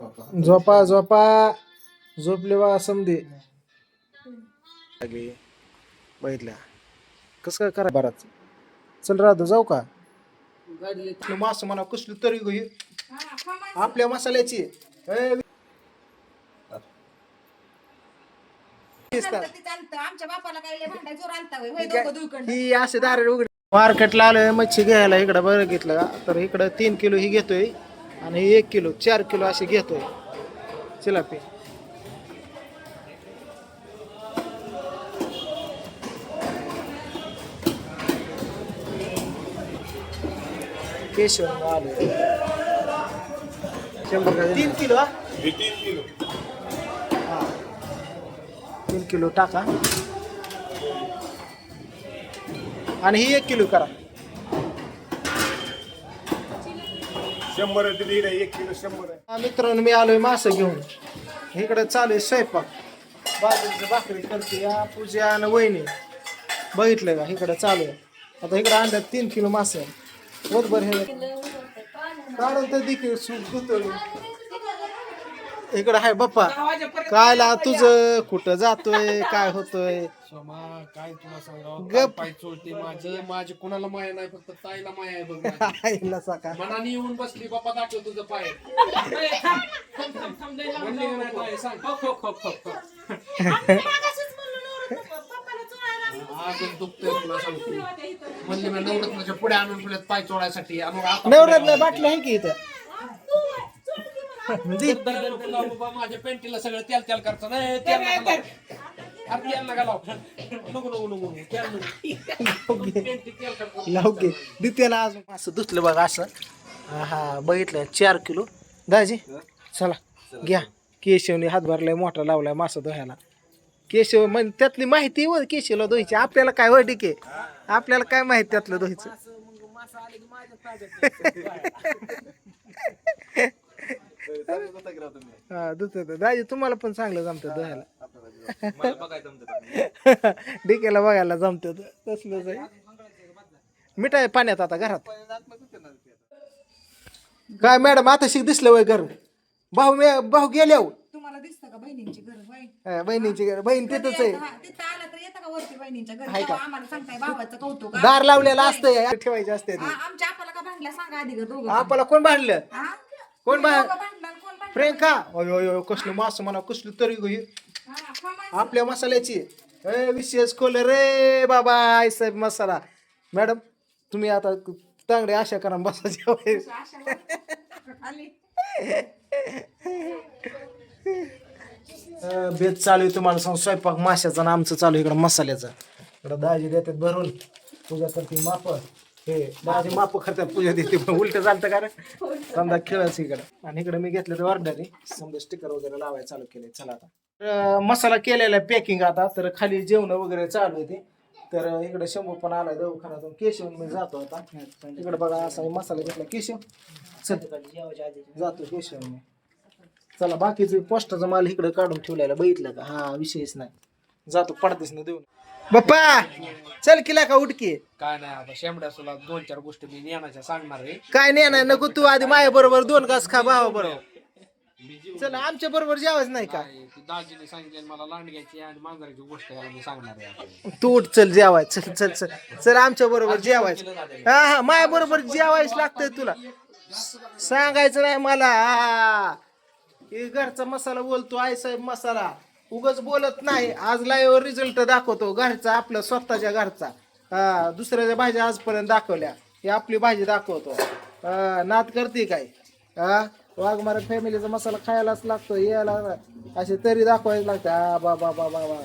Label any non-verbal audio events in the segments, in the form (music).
झोपा झोपा. झोपले वा समधी बघितल्या. कसं काय करा बराच? चल राहतो जाऊ का? मास म्हणा कसली तरी गो ही. आपल्या मसाल्याची. ही असे दारे उघडे मार्केटला आलोय मच्छी घ्यायला इकडं बघितलं का? तर इकडं तीन किलो ही घेतोय. आणि ही एक किलो चार किलो असे घेतोय. चिलापी केशव शंभर तीन किलो हा? हा. तीन किलो टाका. आणि ही एक किलो करा. शंभर आहे एक किलो शंभर आहे. हा, मित्रांनो मी आलोय मासं घेऊन. इकडे चालू आहे स्वयंपाक. बाजरीची भाकरी करते या पूजा आणि वहिनी. बघितलं का? इकडे चालू आहे. आता इकडे आणल्यात तीन किलो मासे. होत हे काढून तर देखील इकडे आहे बाप्पा. कायला तुझं? कुठं जातोय? काय होतोय? क्षमा काय तुला सांगावं? गप. काय पाय चोळते माझं? माझे कुणाला माया नाही फक्त ताईला माया आहे बघ माझी. (laughs) आईला सका. मनाने येऊन बसली बाप्पा दाखव तुझं पाय. (laughs) म्हणली का नाही ताई? सांग. दुखतंय तुला सांगतो. म्हणली मी नवरत्नाच्या पुढे आणून तुला पाय चोळायसाठी. आणि मग आता नवरात्र बाटली आहे की इथं? दे. दर- दर- दर- लाव बाबा, माझ्या पेंटीला सगळं तेल तेल करतं नाही तेल नका लाव. अरे तेल नका लाव. नको नको नको नको. तेल नको. पेंटी तेल करतं. लावके द्वितीयला अजून असं धुतलं बघा असं हा, हा बघितलं चार किलो दाजी चला घ्या केशवने हात भरलाय मोठा लावलाय मासा धुवायला केशव म्हणजे त्यातली माहिती व केशवला धुवायची आपल्याला काय वय आहे आपल्याला काय माहिती त्यातलं धुवायचं हा धुत दाजी तुम्हाला पण चांगलं जमतं धुवायला (laughs) डिकेला बघायला जमतं तसलंच आहे. मिठाय पाण्यात आता घरात. काय मॅडम आता शिक दिसलं वय घर भाऊ मे- भाऊ गेले हो. तुम्हाला दिसतं का बहिणींची बाई हा, बहिणीची घर. बहीण तिथंच आहे. हा, तिथं आला तर येतं का वरती बहिणींच्या घरी? आहे का? तेव्हा आम्हाला सांगताय भावाचं कौतुक. हा? दार लावलेलं असतं ठेवायचे असते हा, आमच्या आपाला का भांडला? सांगा आधी ग दोघं आपल्याला कोण भांडलं? हा? कोण भांडलं? प्रियंका? अयो अयो कसलं मास म्हणा कसली तरी गं ही. हा, हा, माणसं. आपल्या मसाल्याची. ए विशेष खोल रे बाबा आई साहेब मसाला. मॅडम तुम्ही आता तांगडे आशा करा बसा जेवाय आली. अं, बेत चालू आहे तुम्हाला सांग स्वयंपाक माशाचा आणि आमचं चालू आहे इकडं मसाल्याचा. इकडं दाजी देतात भरून. पूजा करते माप हे दाजी माप खरतात पूजा देते उलट चालतं का रे? समजा खेळायचं इकडं. आणि इकडे मी घेतलं तर ऑर्डर समजा स्टिकर वगैरे लावायला चालू केले चला आता. मसाला केलेला आहे पॅकिंग आता तर खाली जेवण वगैरे चालू आहे ते. तर इकडे शंभू पण आलाय दवाखान्यातून. केशव मी जातो आता. इकडे बघा असा मसाला घेतला. केशव. जातो केशव मी. चला बाकीचं पोस्टाचा माल इकडे काढून ठेवलेला बघितलं का? हा विषयच नाही. जातो पडतेच ना देऊन. बाप्पा चल किला का उठकी काय नाही आता शेंबड्या तुला दोन चार गोष्टी मी नेण्याच्या सांगणार आहे. काय नाही नाही नको तू आधी माझ्या बरोबर दोन घास खा भावा बरोबर. चल आमच्या बरोबर जेवायच नाही का? काय, ती दाजीने सांगितले मला लांडग्याची आणि मांजराची गोष्ट याला मी सांगणार आहे. तू उठ चल जेवाय. चल चल चल. चल आमच्या बरोबर जेवायचं. हा हा माझ्या बरोबर जेवायच लागतंय तुला. सांगायचं नाही मला. हा. हे घरचा मसाला बोलतो आई साहेब मसाला. उगच बोलत नाही. आज लाईव्ह रिझल्ट दाखवतो. घरचा आपला स्वतःच्या घरचा. हा दुसऱ्याच्या भाज्या आजपर्यंत दाखवल्या. ही आपली भाजी दाखवतो. नात करते काय? हा वाघमारा फॅमिलीचा मसाला खायलाच लागतो यायला असे तरी दाखवायला लागतं. हा बाबा बाबा बा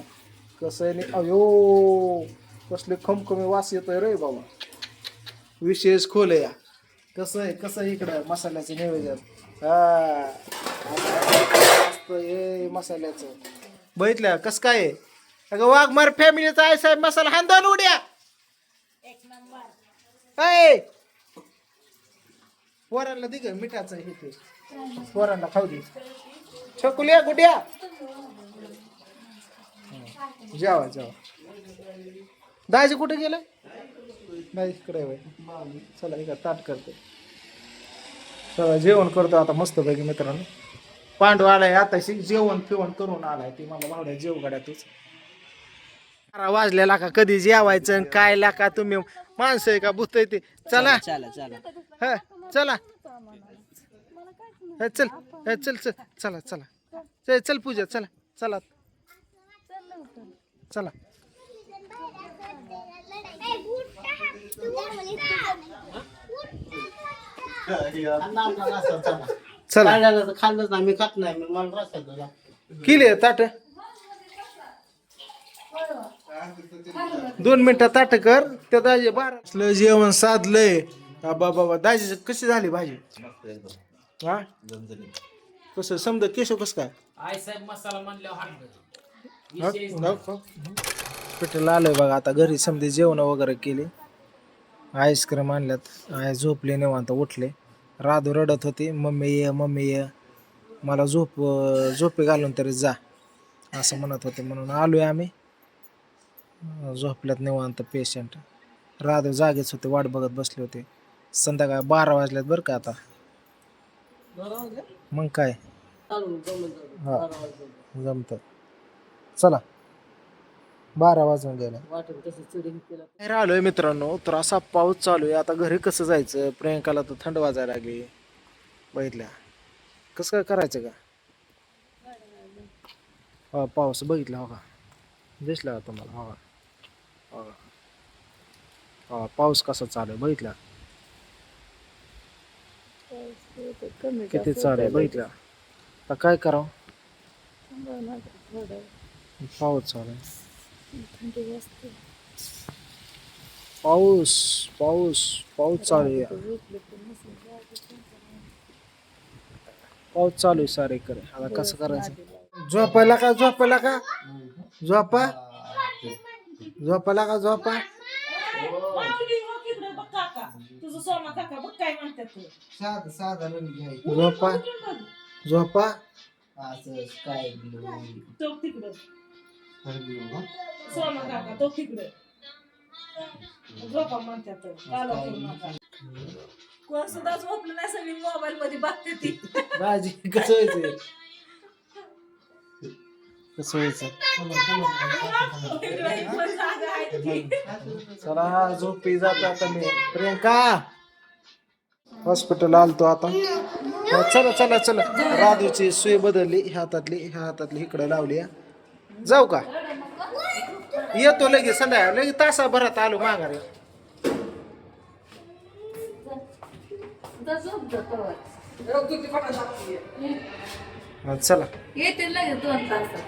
कसं आहे अयो कसले खमखमी वास येतोय रे बाबा. विशेष खोल या. कसं आहे कसं आहे इकडं मसाल्याचं नियोजन? हा. मस्त हे मसाल्याचं. बघितलं? कसं काय आहे? अगं वाघमार फॅमिलीचा आहे साहेब मसाला हांदोन उड्या. ऐ! पोरांना दे ग मिठाचं हे ते. पोरांना खाऊ दे. छकुल्या गुड्या. जेवा जेवा. दाजी कुठे गेलं? नाही इकडे आहे बाई. चला एका ताट करते. चला जेवण करतो आता मस्त पैकी मित्रांनो. पांडू आलाय आता जेवण फिवण करून आलाय ती मला भावड्या जेवगाड्यातच बारा वाजलेला का कधी जेवायचं आणि काय लाका तुम्ही? माणसं आहे का भूत आहे ते? चला. चला चला हा चला. हा, चल हा, चल चल चला चला. चल चल पूजा चला चला चला. चला. खाल्लं तर खाल्लंच नाही मी खात नाही मग मला रस्ता तुला केली ताट? दोन मिनिटं ताट कर. त्या दाजी बारा जेवण साधलंय. बाबा बाबा दाजी कशी झाली भाजी? हा? कसं समजा केशव कस काय? आई साहेब मसाला म्हणल्यावर हॉस्पिटल आलोय बघा आता घरी समजे जेवण वगैरे केली. आईस्क्रीम आणल्यात. आई झोपले निवांत उठले. राधू रडत होती. मम्मी ये मम्मी ये. मला झोप झोपे घालून तरी जा असं म्हणत होते म्हणून आलोय आम्ही. अं, झोपल्यात निवांत पेशंट राधू जागेच होते वाट बघत बसले होते. संध्याकाळ बारा वाजल्यात बरं का आता. मग काय? हा जमत. चला. बारा वाजून गेला. चुरी केलं. बाहेर आलोय मित्रांनो? तर असा पाऊस चालू आहे. आता घरी कसं जायचं? प्रियंकाला तर थंड वाजायला लागली. बघितल्या. कसं काय करायचं का? हा पाऊस बघितला हो का? दिसला का तुम्हाला? हो का? हो का? हा पाऊस कसा चालू आहे? बघितला? किती चालू आहे? बघितला? आता काय करावं? पाऊस चालू आहे. पाऊस पाऊस पाऊस चालू आहे. पाऊस चालू आहे सारे करे आता कसं करायचं? झोपायला का झोपायला का? झोपा. झोपायला का झोपा? झोपा. झोपा. काय सोमा काका तो तिकडं. झोपा म्हणतात काला करू नका. कोण सुद्धा झोपलं नाही सगळी मोबाईल मध्ये बघते ती. राजी कसं व्हायचं कसं व्हायचं. चला झोपी जातो आता मी. प्रियंका! हॉस्पिटल आलतो आता. हा, चला चला चला. राधूची सुई बदलली ह्या हातातली ह्या हातातली इकडे लावली. जाऊ का? येतो लगेच संध्याकाळ लगेच तासाभरात आलो माघारी. चला. येते लगेच दोन तास